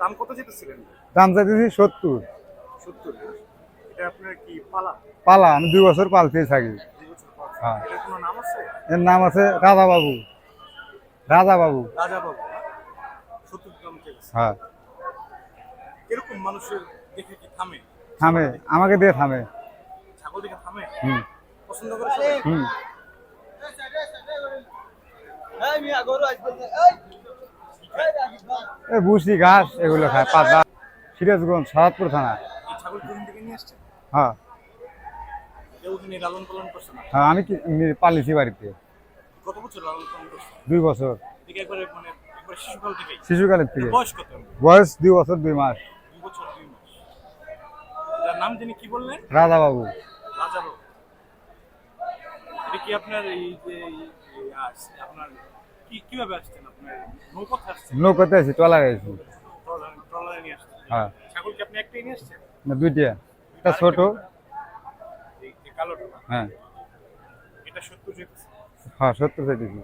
দাম কত যেতেছিলেন দাম চাইতেছি সত্তর সত্তর এটা আপনার কি পালা পালা আমি দুই বছর পালতে থাকি দুই বছর পর হ্যাঁ। এটার কোনো নাম আছে এর নাম আছে রাজা বাবু রাজা বাবু রাজা বাবু হ্যাঁ মানুষের দেখে কি থামে থামে আমাকে দিয়ে থামে ছাগল দেখে থামে হুম পছন্দ করে? হুম এই বুসি ঘাস এগুলো খায় পাতা সিরাজগঞ্জ সাহাদপুর থানা। হ্যাঁ। হ্যাঁ আমি পালিছি বাড়িতে। দুই বছর। মানে শিশুকালের থেকে। বয়স দুই বছর দুই মাস। রাজা বাবু কি আপনার এই যে আপনার কীভাবে আসছেন নৌপথে আসছেন? নৌকাতে আছি ট্রলারে আছি। ট্রলারে নিয়ে আসছেন। হ্যাঁ। ছাগল কি আপনি একটাই নিয়ে আসছেন? না দুইটা। একটা ছোট। কালোটা হ্যাঁ। এটা সত্তর যেতেছে হ্যাঁ চাইতেছি।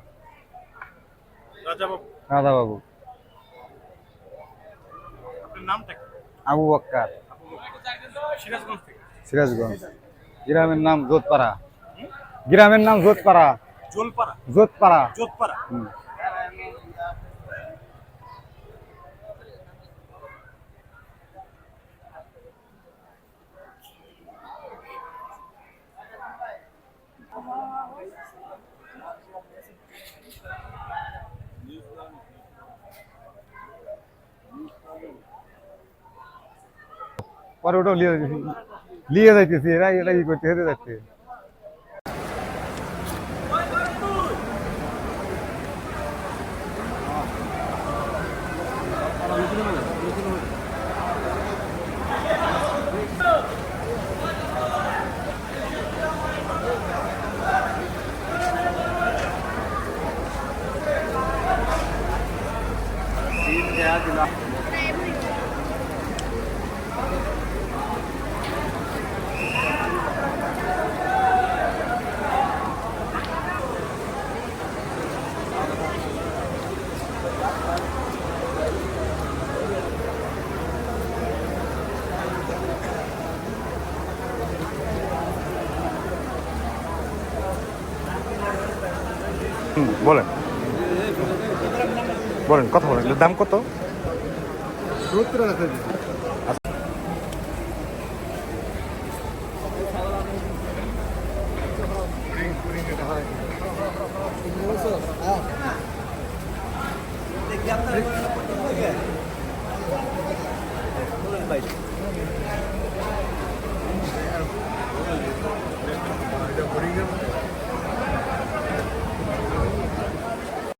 রাজা বাবু রাজা বাবু আপনার নামটা কি? আবু বক্কার। সিরাজগঞ্জ থেকে? সিরাজগঞ্জ। গ্রামের নাম জোতপাড়া। গ্রামের নাম জোতপাড়া। জোলপাড়া জোতপাড়া যোধপাড়া হুম। পরে ওটাও লিয়ে লিয়ে যাইতেছি এরা এটা ই করতে হেরে যাচ্ছে বলেন বলেন কথা বলেন এগুলোর দাম কত সত্তর আছে ভাই